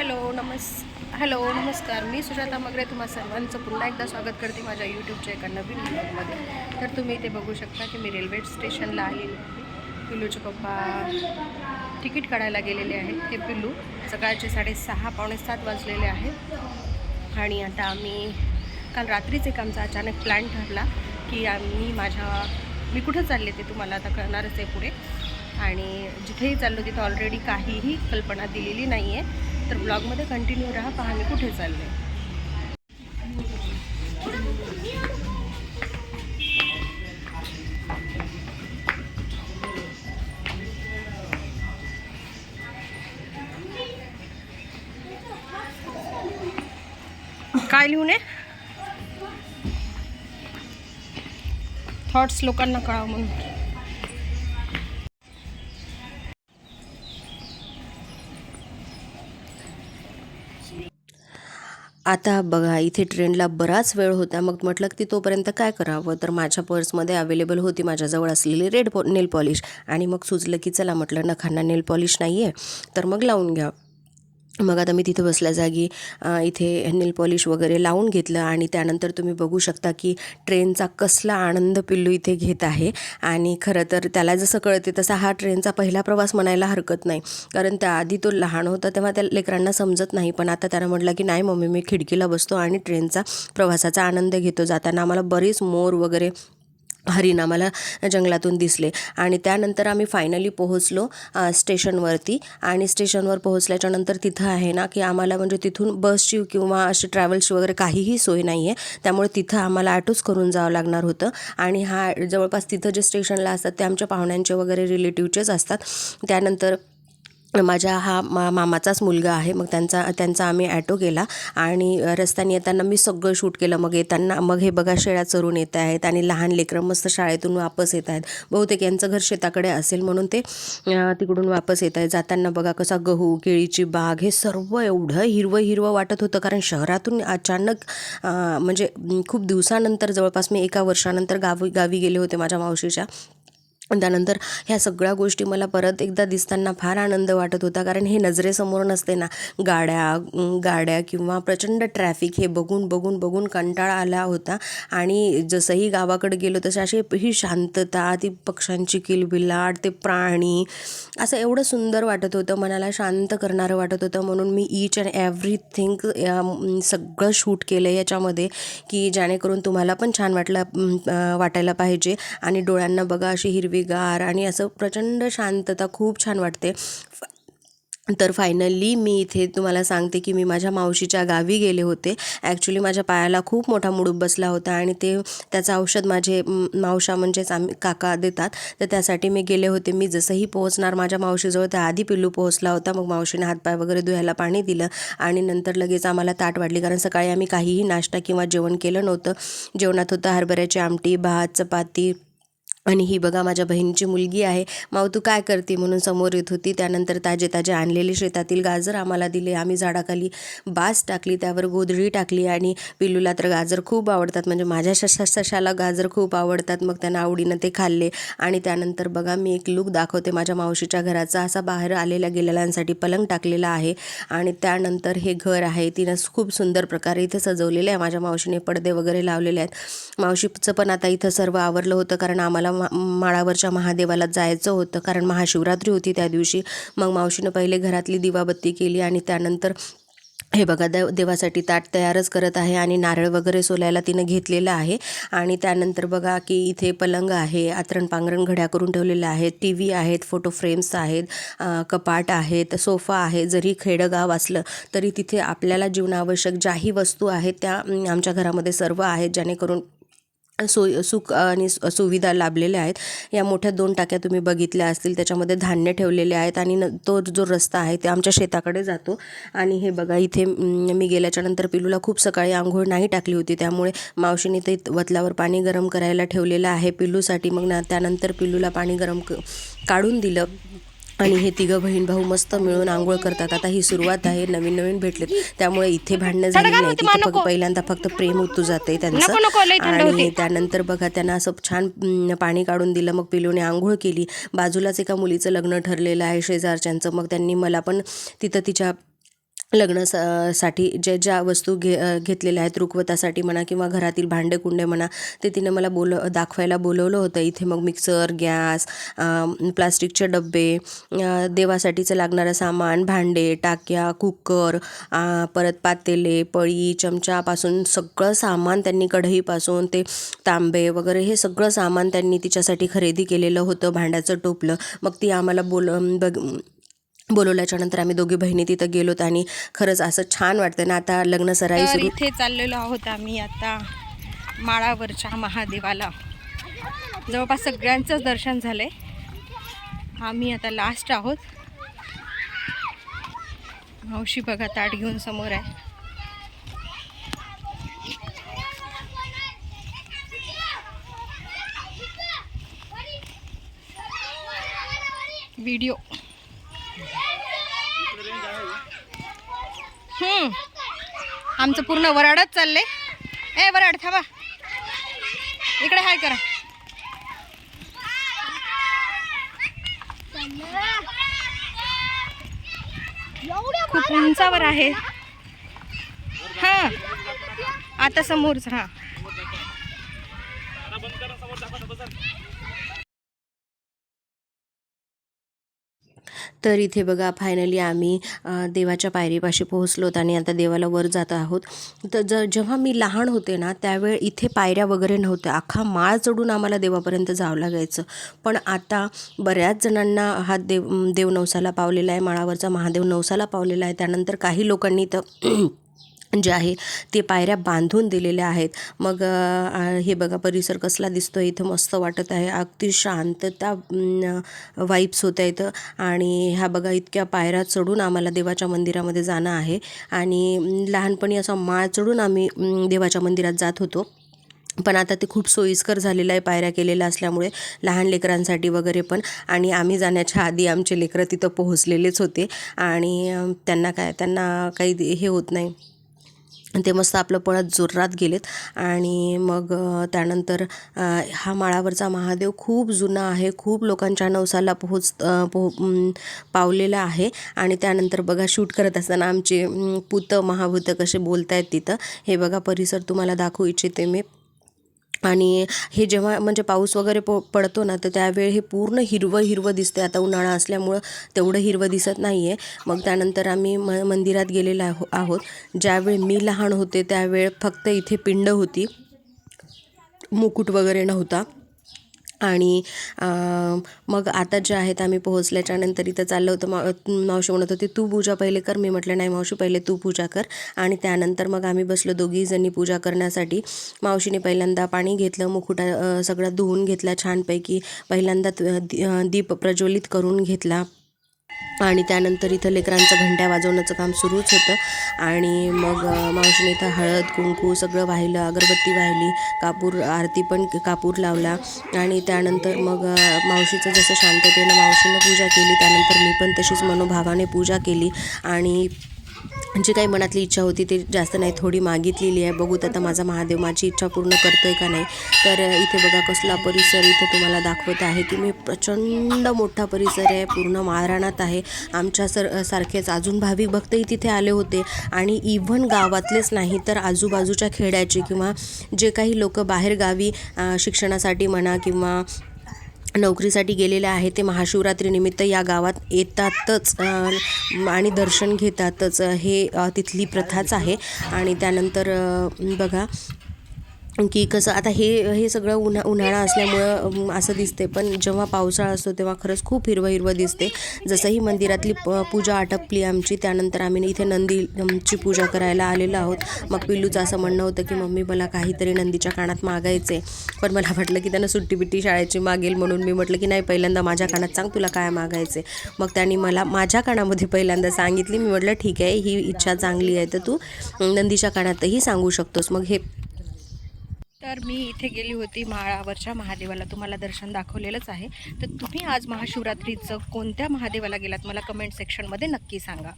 Hello नमस् hello नमस्कार. मी सुजाता मगरे तुम्हा सर्वांचं पुन्हा एकदा स्वागत करते माझ्या यूट्यूबच्या एका नवीन ब्लॉगमध्ये तर तुम्ही इथे बघू शकता की मी रेल्वे स्टेशनला आलेली आहे. पिल्लूचे पप्पा तिकीट काढायला गेलेले आहेत. हे पिल्लू सकाळचे साडेसहा पावणे सात वाजलेले आहेत. आणि आता आम्ही काल रात्रीच एक आमचा अचानक प्लॅन ठरला की आम्ही माझ्या मी कुठं चालले ते तुम्हाला आता कळणारच आहे पुढे. आणि जिथेही चाललो तिथं ऑलरेडी काहीही कल्पना दिलेली नाही आहे तर ब्लॉगमध्ये कंटिन्यू राहा पहा मी कुठे चालले काय लिहून थॉट्स लोकांना कळावं म्हणून. आता बघा इथे ट्रेनला बराच वेळ होता. मग म्हटलं की तोपर्यंत काय करावं? तर माझ्या पर्समध्ये अवेलेबल होती माझ्याजवळ असलेली रेड पॉ नेल पॉलिश आणि मग सुचलं की चला म्हटलं नखांना नेल पॉलिश नाही आहे तर मग लावून घ्या. मग आता मी तिथे बसल्या जागी इथे नेल पॉलिश वगैरे लावून घेतलं आणि त्यानंतर तुम्ही बघू शकता की ट्रेनचा कसला आनंद पिल्लू इथे घेत आहे. आणि खरं तर त्याला जसं कळते तसा हा ट्रेनचा पहिला प्रवास म्हणायला हरकत नाही. कारण त्याआधी तो लहान होता तेव्हा त्या लेकरांना समजत नाही. पण आता त्यानं म्हटलं की नाही मम्मी मी खिडकीला बसतो आणि ट्रेनचा प्रवासाचा आनंद घेतो. जाताना आम्हाला बरीच मोर वगैरे हरिण आम्हाला जंगलातून दिसले. आणि त्यानंतर आम्ही फायनली पोहोचलो स्टेशनवरती. आणि स्टेशनवर पोहोचल्याच्या नंतर तिथं आहे ना की आम्हाला म्हणजे तिथून बसची किंवा अशी ट्रॅव्हल्सची वगैरे काहीही सोय नाही आहे त्यामुळे तिथं आम्हाला ॲटोच करून जावं लागणार होतं. आणि हा जवळपास तिथं जे स्टेशनला असतात ते आमच्या पाहुण्यांचे वगैरे रिलेटिव्हचेच असतात. त्यानंतर माझ्या हा मा मामाचाच मुलगा आहे. मग त्यांचा त्यांचा आम्ही ॲटो केला आणि रस्त्याने येताना मी सगळं शूट केलं. मग येताना मग हे बघा शेळ्या चरून येत आहेत आणि लहान लेकरं मस्त शाळेतून वापस येत आहेत. बहुतेक यांचं घर शेताकडे असेल म्हणून ते तिकडून वापस येत आहेत. जाताना बघा कसा गहू केळीची बाग हे सर्व एवढं हिरवं हिरवं वाटत होतं. कारण शहरातून अचानक म्हणजे खूप दिवसानंतर जवळपास मी एका वर्षानंतर गावी गावी गेले होते माझ्या मावशीच्या. त्यानंतर ह्या सगळ्या गोष्टी मला परत एकदा दिसताना फार आनंद वाटत होता. कारण हे नजरेसमोर नसते ना. गाड्या गाड्या किंवा प्रचंड ट्रॅफिक हे बघून बघून बघून कंटाळा आला होता. आणि जसंही गावाकडे गेलो तसं अशी ही शांतता ती पक्ष्यांची किलबिलाट ते प्राणी असं एवढं सुंदर वाटत होतं. मनाला शांत करणारं वाटत होतं. म्हणून मी ईच अँड एव्हरीथिंग सगळं शूट केलं आहे याच्यामध्ये की जेणेकरून तुम्हाला पण छान वाटलं वाटायला पाहिजे. आणि डोळ्यांना बघा अशी हिरवी हिरवीगार आणि असं प्रचंड शांतता खूप छान वाटते. तर फायनली मी इथे तुम्हाला सांगते की मी माझ्या मावशीच्या गावी गेले होते. ॲक्च्युली माझ्या पायाला खूप मोठा मुडूप बसला होता आणि ते त्याचं औषध माझे मावशा म्हणजेच आम्ही काका देतात. तर त्यासाठी मी गेले होते. मी जसंही पोहोचणार माझ्या मावशीजवळ त्याआधी पिल्लू पोहोचला होता. मग मावशीने हातपाय वगैरे धुवायला पाणी दिलं आणि नंतर लगेच आम्हाला ताट वाढली कारण सकाळी आम्ही काहीही नाश्ता किंवा जेवण केलं नव्हतं. जेवणात होतं हरभऱ्याची आमटी भात चपाती आणि ही बघा माझ्या बहिणीची मुलगी आहे. माऊ तू काय करते? म्हणून समोर येत होती. त्यानंतर ताजे ताजे आणलेले शेतातील गाजर आम्हाला दिले. आम्ही झाडाखाली बास टाकली त्यावर गोधडी टाकली आणि पिल्लूला तर गाजर खूप आवडतात. म्हणजे माझ्या शशा सशाला गाजर खूप आवडतात. मग त्यांना आवडीनं ते खाल्ले. आणि त्यानंतर बघा मी एक लुक दाखवते. माझ्या मावशीच्या घराचा असा बाहेर आलेल्या गेलेल्यांसाठी पलंग टाकलेला आहे. आणि त्यानंतर हे घर आहे. तिनं खूप सुंदर प्रकारे इथे सजवलेलं आहे. माझ्या मावशीने पडदे वगैरे लावलेले आहेत. मावशीचं पण आता इथं सर्व आवरलं होतं. कारण आम्हाला मा माळावरच्या महादेवाला जायचं होतं. कारण महाशिवरात्री होती त्या दिवशी. मग मावशीनं पहिले घरातली दिवाबत्ती केली आणि त्यानंतर हे बघा देव देवासाठी ताट तयारच करत आहे आणि नारळ वगैरे सोलायला तिनं घेतलेलं आहे. आणि त्यानंतर बघा की इथे पलंग आहे आतरण पांघरण घड्या करून ठेवलेल्या आहेत टी व्ही आहेत फोटो फ्रेम्स आहेत कपाट आहेत सोफा आहे जरी खेडगाव असलं तरी तिथे आपल्याला जीवनावश्यक ज्याही वस्तू आहेत त्या आमच्या घरामध्ये सर्व आहेत. जेणेकरून सोय सुख आणि सुविधा लाभलेल्या आहेत. या मोठ्या दोन टाक्या तुम्ही बघितल्या असतील त्याच्यामध्ये धान्य ठेवलेले आहेत आणि न तो जो रस्ता आहे ते आमच्या शेताकडे जातो. आणि हे बघा इथे मी गेल्याच्यानंतर पिलूला खूप सकाळी आंघोळ नाही टाकली होती. त्यामुळे मावशीने ते वतलावर पाणी गरम करायला ठेवलेलं आहे पिल्लूसाठी मग ना त्यानंतर पिल्लूला पाणी गरम क काढून दिलं. आणि हे तिघं बहीण भाऊ मस्त मिळून आंघोळ करतात. आता ही सुरुवात आहे. नवीन नवीन भेटलेत. त्यामुळे इथे भांडणं झाली नाही फक्त पहिल्यांदा फक्त प्रेम उतू जाते त्यांचं. आणि. त्यानंतर बघा त्यांना असं छान पाणी काढून दिलं. मग पिलूने आंघोळ केली. बाजूलाच एका मुलीचं लग्न ठरलेलं आहे शेजारच्यांचं. मग त्यांनी मला पण तिथं तिच्या लग्न सा साठी ज्या ज्या वस्तू घे घेतलेल्या आहेत रुखवतासाठी म्हणा किंवा घरातील भांडे कुंडे म्हणा ते तिने मला बोल दाखवायला बोलवलं होतं. इथे मग मिक्सर गॅस प्लास्टिकचे डबे देवासाठीचं लागणारं सामान भांडे टाक्या कुकर परत पातेले पळी चमच्यापासून सगळं सामान त्यांनी कढईपासून ते तांबे वगैरे हे सगळं सामान त्यांनी तिच्यासाठी खरेदी केलेलं होतं भांड्याचं टोपलं. मग ती आम्हाला बोल बघ बोलवल्याच्या नंतर आम्ही दोघी बहिणी तिथं गेलोत आणि खरंच असं छान वाटतं ना. आता लग्न सराई सुरू इथे चाललेलो आहोत आम्ही आता माळावरच्या महादेवाला. जवळपास सगळ्यांचंच दर्शन झालंय. आम्ही आता लास्ट आहोत. मावशी बघा ताट घेऊन समोर आहे. व्हिडिओ आमचं पूर्ण वराडच चाललंय. ए वराड थांबा. इकडे हाय करा. खूप उंचावर आहे. हा. आता समोरच हा. तर इथे बघा फायनली आम्ही देवाच्या पायरीपाशी पोहोचलोत आणि आता देवाला वर जात आहोत. तर ज जेव्हा मी लहान होते ना त्यावेळ इथे पायऱ्या वगैरे नव्हत्या. अख्खा माळ चढून आम्हाला देवापर्यंत जावं लागायचं. पण आता बऱ्याच जणांना हा देव देव नवसाला पावलेला आहे माळावरचा महादेव नवसाला पावलेला आहे. त्यानंतर काही लोकांनी तर जे आहे ते पायऱ्या बांधून दिलेल्या आहेत. मग हे बघा परिसर कसला दिसतो इथं मस्त वाटत आहे. अगदी शांतता वाईब्स होत्या इथं. आणि ह्या बघा इतक्या पायऱ्या चढून आम्हाला देवाच्या मंदिरामध्ये जाणं आहे. आणि लहानपणी असा माळ चढून आम्ही देवाच्या मंदिरात जात होतो. पण आता ते खूप सोयीस्कर झालेलं आहे पायऱ्या केलेल्या असल्यामुळे लहान लेकरांसाठी वगैरे पण. आणि आम्ही जाण्याच्या आधी आमचे लेकरं तिथं पोहोचलेलेच होते. आणि त्यांना काय त्यांना काही हे होत नाही. ते मस्त आपलं पळत जोरात गेलेत. आणि मग त्यानंतर हा माळावरचा महादेव खूप जुना आहे. खूप लोकांच्या नवसाला पोहोच पोह पावलेला आहे. आणि त्यानंतर बघा शूट करत असताना आमचे पुतं पुत महाभूत कसे बोलत आहेत तिथं. हे बघा परिसर तुम्हाला दाखवू इच्छिते मी. आणि हे जेव्हा म्हणजे पाऊस वगैरे प पडतो ना तर त्यावेळी हे पूर्ण हिरवं हिरवं दिसते आता उन्हाळा असल्यामुळं तेवढं हिरवं दिसत नाही आहे मग त्यानंतर आम्ही म मंदिरात गेलेलो आहो आहोत. ज्यावेळी मी लहान होते त्यावेळ फक्त इथे पिंड होती. मुकुट वगैरे नव्हता. आणि मग आता जे आहेत आम्ही पोहोचल्याच्यानंतर इथं चाललं होतं. मा मावशी म्हणत होती तू पूजा पहिले कर. मी म्हटलं नाही मावशी पहिले तू पूजा कर. आणि त्यानंतर मग आम्ही बसलो दोघीजणी पूजा करण्यासाठी. मावशीने पहिल्यांदा पाणी घेतलं मुखुटा सगळं सगळा धुवून घेतला छानपैकी. पहिल्यांदा त- दीप प्रज्वलित करून घेतला. आणि त्यानंतर इथं लेकरांचं घंट्या वाजवण्याचं काम सुरूच होतं. आणि मग मावशीने इथं हळद कुंकू सगळं वाहिलं अगरबत्ती वाहिली कापूर आरती पण कापूर लावला. आणि त्यानंतर मग मावशीचं जसं शांततेनं मावशीनं पूजा केली त्यानंतर मी पण तशीच मनोभावाने पूजा केली. आणि जी काही मनातली इच्छा होती ती जास्त नाही थोडी मागितलेली आहे. बघूत आता माझा महादेव माझी इच्छा पूर्ण करतोय का नाही. तर इथे बघा कसला परिसर इथे तुम्हाला दाखवत आहे की मी प्रचंड मोठा परिसर आहे पूर्ण महाराणात आहे. आमच्या सर सारखेच अजून भाविक भक्तही तिथे आले होते. आणि इव्हन गावातलेच नाही तर आजूबाजूच्या खेड्याचे किंवा जे काही लोक बाहेर गावी शिक्षणासाठी म्हणा किंवा नोकरीसाठी गेलेले आहे ते महाशिवरात्रीनिमित्त या गावात येतातच आणि दर्शन घेतातच. हे तिथली प्रथाच आहे. आणि त्यानंतर बघा की कसं आता हे हे सगळं उन्हा उन्हाळा असल्यामुळं असं दिसते पण जेव्हा पावसाळा असतो तेव्हा खरंच खूप हिरवं हिरवं दिसते जसंही मंदिरातली प पूजा आटपली आमची त्यानंतर आम्ही इथे नंदीची पूजा करायला आलेलो आहोत. मग पिल्लूचं असं म्हणणं होतं की मम्मी मला काहीतरी नंदीच्या कानात मागायचे पण मला वाटलं की त्यांना सुट्टी बिट्टी शाळेची मागेल म्हणून मी म्हटलं की नाही पहिल्यांदा माझ्या कानात सांग तुला काय मागायचे मग त्यांनी मला माझ्या कानामध्ये पहिल्यांदा सांगितली. मी म्हटलं ठीक आहे ही इच्छा चांगली आहे तर तू नंदीच्या कानातही सांगू शकतोस. मग हे तर मी इथे गेली होती माळावरच्या महादेवाला. तुम्हाला दर्शन दाखवलेलंच आहे. तर तुम्ही आज महाशिवरात्रीचं कोणत्या महादेवाला गेलात? मला कमेंट सेक्शनमध्ये नक्की सांगा.